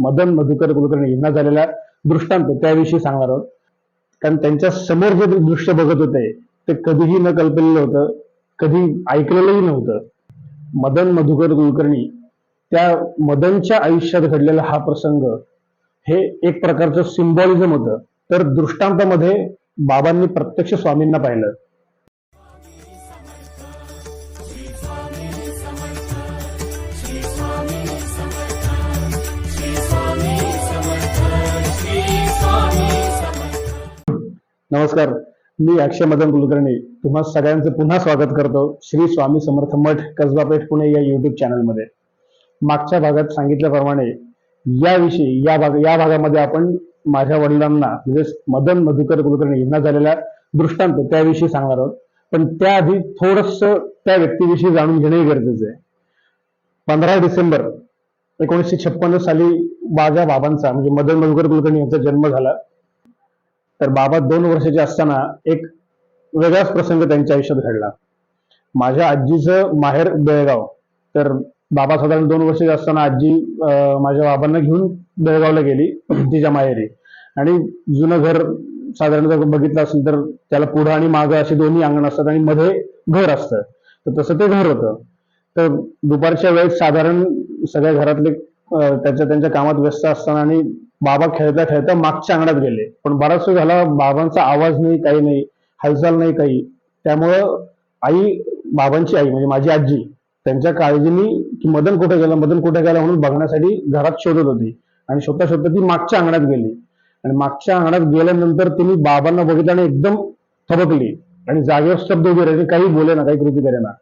मदन मधुकर कुलकर्णी यांना झालेला दृष्टांत त्याविषयी सांगणार आहोत. कारण त्यांच्यासमोर जे दृश्य बघत होते ते कधीही न कल्पलेलं होतं कधी ऐकलेलंही नव्हतं. मदन मधुकर कुलकर्णी त्या मदनच्या आयुष्यात घडलेला हा प्रसंग हे एक प्रकारचं सिम्बॉलिझम होतं. तर दृष्टांतामध्ये बाबांनी प्रत्यक्ष स्वामींना पाहिलं. नमस्कार मी अक्षय मदन कुलकर्णी. तुम्हा सगळ्यांचं पुन्हा स्वागत करतो श्री स्वामी समर्थ मठ कसबा पेठ पुणे या युट्यूब चॅनलमध्ये मागच्या भागात सांगितल्याप्रमाणे याविषयी या भाग या भागामध्ये आपण माझ्या वडिलांना म्हणजे मदन मधुकर कुलकर्णी यांना झालेला दृष्टांत त्याविषयी सांगणार आहोत. पण त्याआधी थोडस त्या व्यक्तीविषयी जाणून घेणे गरजेचं आहे. पंधरा डिसेंबर एकोणीसशे छप्पन्न साली माझ्या बाबांचा म्हणजे मदन मधुकर कुलकर्णी यांचा जन्म झाला. तर बाबा दोन वर्षाचे असताना एक वेगळाच प्रसंग त्यांच्या आयुष्यात घडला. माझ्या आजीचं माहेर बेळगाव. तर बाबा साधारण दोन वर्षाचे असताना आजी माझ्या बाबांना घेऊन बेळगावला गेली तिच्या माहेरी. आणि जुनं घर साधारण जर बघितलं असेल तर त्याला पुढं आणि मागं असे दोन्ही अंगण असतात आणि मध्ये घर असतं. तर तसं ते घर होतं. तर दुपारच्या वेळेस साधारण सगळ्या घरातले त्यांच्या त्यांच्या कामात व्यस्त असताना आणि बाबा खेळता खेळता मागच्या अंगणात गेले. पण बराच वेळ झाला बाबांचा आवाज नाही काही नाही हालचाल नाही काही. त्यामुळं आई बाबांची आई म्हणजे माझी आजी त्यांच्या काळजीने की मदन कुठे गेला मदन कुठे गेला म्हणून बघण्यासाठी घरात शोधत होती. आणि शोधता शोधता ती मागच्या अंगणात गेली. आणि मागच्या अंगणात गेल्यानंतर तिने बाबांना बघितलं आणि एकदम थबकली. आणि जागेवर शब्द उभे राहिले. काही बोले ना काही कृती करे ना.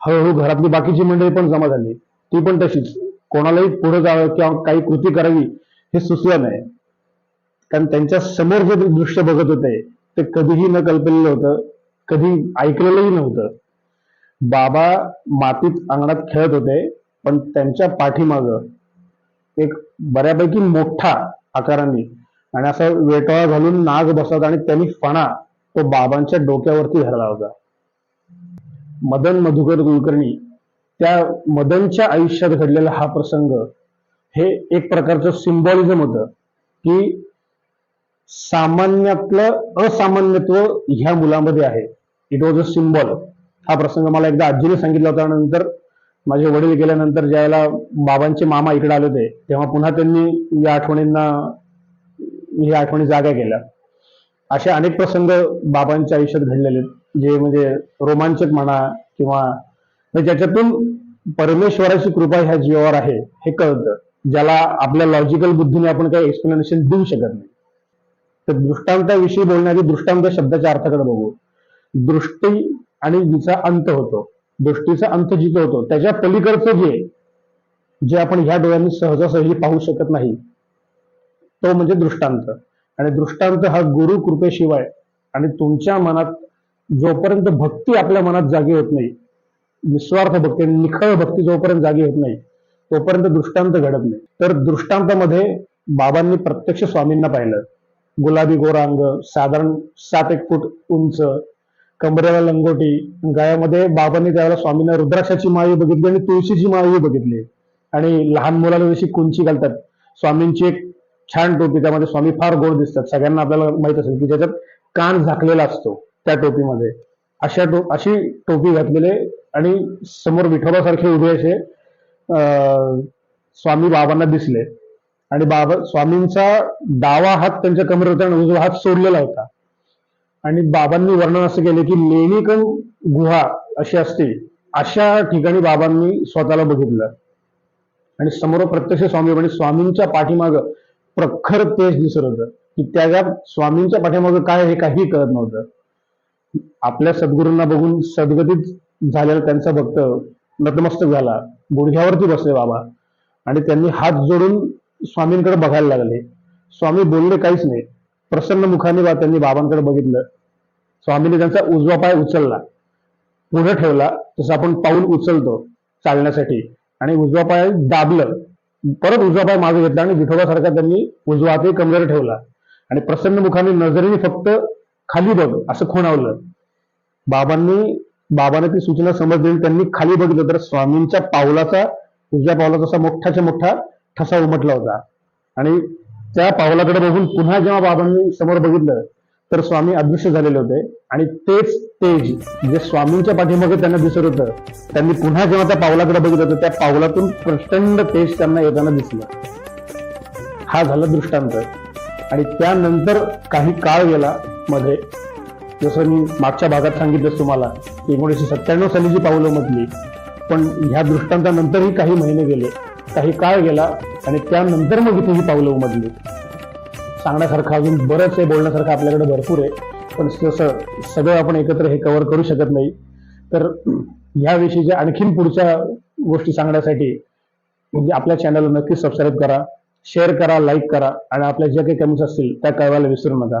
हळूहळू घरातली बाकीची मंडळी पण जमा झाली. ती पण तशीच. कोणालाही पुढे जावं किंवा काही कृती करावी हे सुचलं नाही. कारण त्यांच्यासमोर जे दृश्य बघत होते ते कधीही न कल्पलेलं होतं कधी ऐकलेलंही नव्हतं. बाबा मातीत अंगणात खेळत होते पण त्यांच्या पाठीमाग एक बऱ्यापैकी मोठा आकाराने आणि असा वेटोळा घालून नाग बसत आणि त्यांनी फणा तो बाबांच्या डोक्यावरती धरला होता. मदन मधुकर कुलकर्णी त्या मदनच्या आयुष्यात घडलेला हा प्रसंग हे एक प्रकारचं सिम्बॉलिझम होतं की सामान्यातलं असामान्यत्व ह्या मुलामध्ये आहे. इट वॉज अ सिम्बॉल हा प्रसंग मला एकदा आजीने सांगितला होता. नंतर माझे वडील गेल्यानंतर ज्यावेळेला बाबांचे मामा इकडे आले होते तेव्हा पुन्हा त्यांनी या आठवणींना ह्या आठवणी जागा केल्या. असे अनेक प्रसंग बाबांच्या आयुष्यात घडलेले आहेत, जे म्हणजे रोमांचक म्हणा किंवा ज्याच्यातून परमेश्वराची कृपा ह्या जीवावर आहे हे कळतं. ज्याला आपल्या लॉजिकल बुद्धीने आपण काही एक्सप्लेनेशन देऊ शकत नाही. तर दृष्टांताविषयी बोलण्याआधी दृष्टांत शब्दाच्या अर्थाकडे बघू. दृष्टी आणि जिचा अंत होतो. दृष्टीचा अंत जिथं होतो त्याच्या पलीकडचं जे जे आपण ह्या डोळ्यांनी सहजासहजी पाहू शकत नाही तो म्हणजे दृष्टांत. आणि दृष्टांत हा गुरु कृपेशिवाय आणि तुमच्या मनात जोपर्यंत भक्ती आपल्या मनात जागी होत नाही निस्वार्थ भक्ती निखळ भक्ती जोपर्यंत जागी होत नाही तोपर्यंत दृष्टांत घडत नाही. तर दृष्टांतामध्ये बाबांनी प्रत्यक्ष स्वामींना पाहिलं. गुलाबी गोरा अंग साधारण सात एक फूट उंच कमरेला लंगोटी गळ्यामध्ये बाबांनी त्यावेळेला स्वामींना रुद्राक्षाची माळी बघितली आणि तुळशीची माळी बघितली. आणि लहान मुलाला जशी कुंची घालतात स्वामींची एक छान टोपी त्यामध्ये स्वामी फार गोड दिसतात. सगळ्यांना आपल्याला माहीत असेल की ज्याच्यात कान झाकलेला असतो त्या टोपीमध्ये. अशा टो अशी टोपी घातलेले आणि समोर विठोबासारखे उभे असे अं, स्वामी बाबांना दिसले. आणि बाबा स्वामींचा डावा हात त्यांच्या कमरेवर होता आणि उजवा हात सोडलेला होता. आणि बाबांनी वर्णन असं केलं की लेणीकण गुहा अशी असते अशा ठिकाणी बाबांनी स्वतःला बघितलं. आणि समोर प्रत्यक्ष स्वामी म्हणजे स्वामींच्या पाठीमाग प्रखर तेज दिसत होतं. की त्या स्वामींच्या पाठीमाग काय हे काही कळत नव्हतं. आपल्या सद्गुरूंना बघून सद्गतीत झालेला त्यांचा भक्त नतमस्तक झाला. गुडघ्यावरती बसले बाबा. आणि त्यांनी हात जोडून स्वामींकडे बघायला लागले. स्वामी बोलले काहीच नाही. प्रसन्न मुखाने बा त्यांनी बाबांकडे बघितलं. स्वामीने त्यांचा उजवा पाय उचलला. पुढे ठेवला. जसं आपण पाऊल उचलतो चालण्यासाठी. आणि उजवा पाय दाबलं. परत उजवा पाय मागे घेतला आणि विठोबासारखा त्यांनी उजवा हातही कमरेवर ठेवला. आणि प्रसन्न मुखाने नजरेने फक्त खाली बघ असं खुणावलं बाबांनी बाबाने ती सूचना समजली त्यांनी खाली बघितलं. तर स्वामींच्या पावलाचा उजव्या पावलाचा असा मोठाच्या मोठा ठसा उमटला होता. आणि त्या पावलाकडे बघून पुन्हा जेव्हा बाबांनी समोर बघितलं तर स्वामी अदृश्य झालेले होते. आणि तेच तेज जे स्वामींच्या पाठीमागे त्यांना दिसत होतं त्यांनी पुन्हा जेव्हा त्या पावलाकडे बघितलं तर त्या पावलातून प्रचंड तेज त्यांना येताना दिसलं. हा झाला दृष्टांत. आणि त्यानंतर काही काळ गेला मध्ये जसं मी मागच्या भागात सांगितलं तुम्हाला एकोणीसशे सत्त्याण्णव साली जी पावलं म्हटली पण ह्या दृष्टांतानंतरही काही महिने गेले काही काळ गेला आणि त्यानंतर मग इथे ही पावलं उमटली. सांगण्यासारखं अजून बरंच आहे बोलण्यासारखं आपल्याकडे भरपूर आहे पण तसं सगळं आपण एकत्र हे कव्हर करू शकत नाही तर ह्याविषयीच्या आणखीन पुढच्या गोष्टी सांगण्यासाठी म्हणजे आपल्या चॅनलला नक्कीच सबस्क्राईब करा शेअर करा लाईक करा आणि आपल्या ज्या काही कमेंट्स असतील त्या कळवायला विसरू नका.